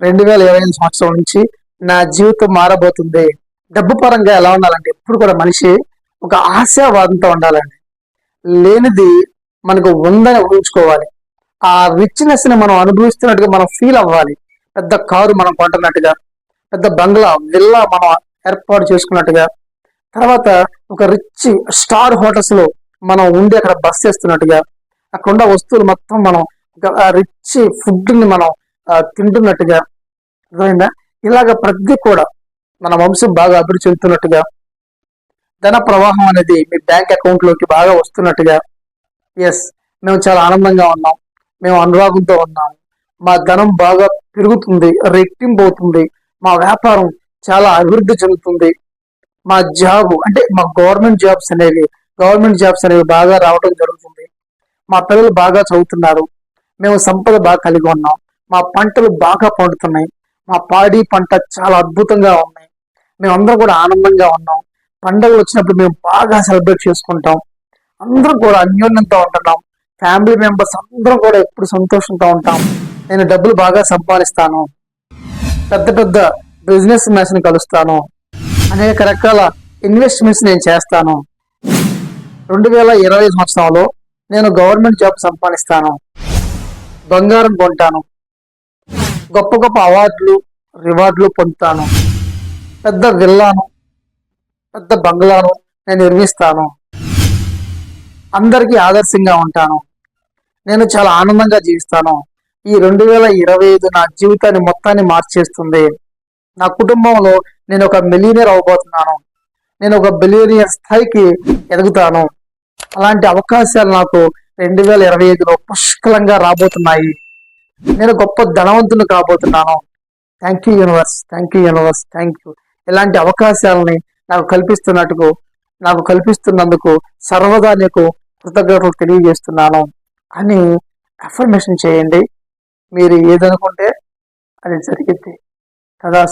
రెండు వేల ఇరవై ఐదు సంవత్సరం నుంచి నా జీవితం మారబోతుంది. డబ్బు పరంగా ఎలా ఉండాలంటే ఎప్పుడు కూడా మనిషి ఒక ఆశావాదంతో ఉండాలండి. లేనిది మనకు ఉందని ఊహించుకోవాలి. ఆ రిచ్నెస్ని మనం అనుభవిస్తున్నట్టుగా మనం ఫీల్ అవ్వాలి. పెద్ద కారు మనం కొంటున్నట్టుగా పెద్ద బంగ్లా విల్లా మనం ఏర్పాటు చేసుకున్నట్టుగా తర్వాత ఒక రిచ్ స్టార్ హోటల్స్లో మనం ఉండి అక్కడ బస్ చేస్తున్నట్టుగా అక్కడ ఉన్న వస్తువులు మొత్తం మనం రిచ్ ఫుడ్ని మనం తింటున్నట్టుగా అర్థమైందా? ఇలాగ ప్రతి కూడా మన వంశం బాగా అభివృద్ధి చెందుతున్నట్టుగా ధన ప్రవాహం అనేది మీ బ్యాంక్ అకౌంట్లోకి బాగా వస్తున్నట్టుగా ఎస్ మేము చాలా ఆనందంగా ఉన్నాం. మేము అనురాగంతో ఉన్నాం. మా ధనం బాగా పెరుగుతుంది రెట్టింపు అవుతుంది మా వ్యాపారం చాలా అభివృద్ధి చెందుతుంది. మా జాబ్ అంటే మా గవర్నమెంట్ జాబ్స్ అనేవి గవర్నమెంట్ జాబ్స్ అనేవి బాగా రావడం జరుగుతుంది. మా పిల్లలు బాగా చదువుతున్నారు. మేము సంపద బాగా కలిగి ఉన్నాం. మా పంటలు బాగా పండుతున్నాయి. మా పాడి పంట చాలా అద్భుతంగా ఉన్నాయి. మేమందరం కూడా ఆనందంగా ఉన్నాం. పండుగలు వచ్చినప్పుడు మేము బాగా సెలబ్రేట్ చేసుకుంటాం. అందరం కూడా అన్యోన్యంతో ఉంటున్నాం. ఫ్యామిలీ మెంబర్స్ అందరం కూడా ఎప్పుడు సంతోషంతో ఉంటాం. నేను డబ్బులు బాగా సంపాదిస్తాను. పెద్ద పెద్ద బిజినెస్ మ్యాన్స్ కలుస్తాను. అనేక రకాల ఇన్వెస్ట్మెంట్స్ నేను చేస్తాను. రెండు వేల ఇరవై సంవత్సరంలో నేను గవర్నమెంట్ జాబ్ సంపాదిస్తాను. బంగారం కొంటాను. గొప్ప గొప్ప అవార్డులు రివార్డులు పొందుతాను. పెద్ద విల్లాను పెద్ద బంగ్లాను నేను నిర్మిస్తాను. అందరికీ ఆదర్శంగా ఉంటాను. నేను చాలా ఆనందంగా జీవిస్తాను. ఈ రెండు వేల ఇరవై ఐదు నా జీవితాన్ని మొత్తాన్ని మార్చేస్తుంది. నా కుటుంబంలో నేను ఒక మిలీనియర్ అవబోతున్నాను. నేను ఒక బిలియనియర్ స్థాయికి ఎదుగుతాను. అలాంటి అవకాశాలు నాకు రెండు వేల ఇరవై ఐదులో పుష్కలంగా రాబోతున్నాయి. నేను గొప్ప ధనవంతుని కాబోతున్నాను. Thank you universe thank you universe thank you ఇలాంటి అవకాశాలని నాకు కల్పిస్తున్నట్టుకు నాకు కల్పిస్తున్నందుకు సర్వదా నీకు కృతజ్ఞతలు తెలియజేస్తున్నాను. అని అఫర్మేషన్ చేయండి. మీరు ఏదనుకుంటే అది జరిగింది కదా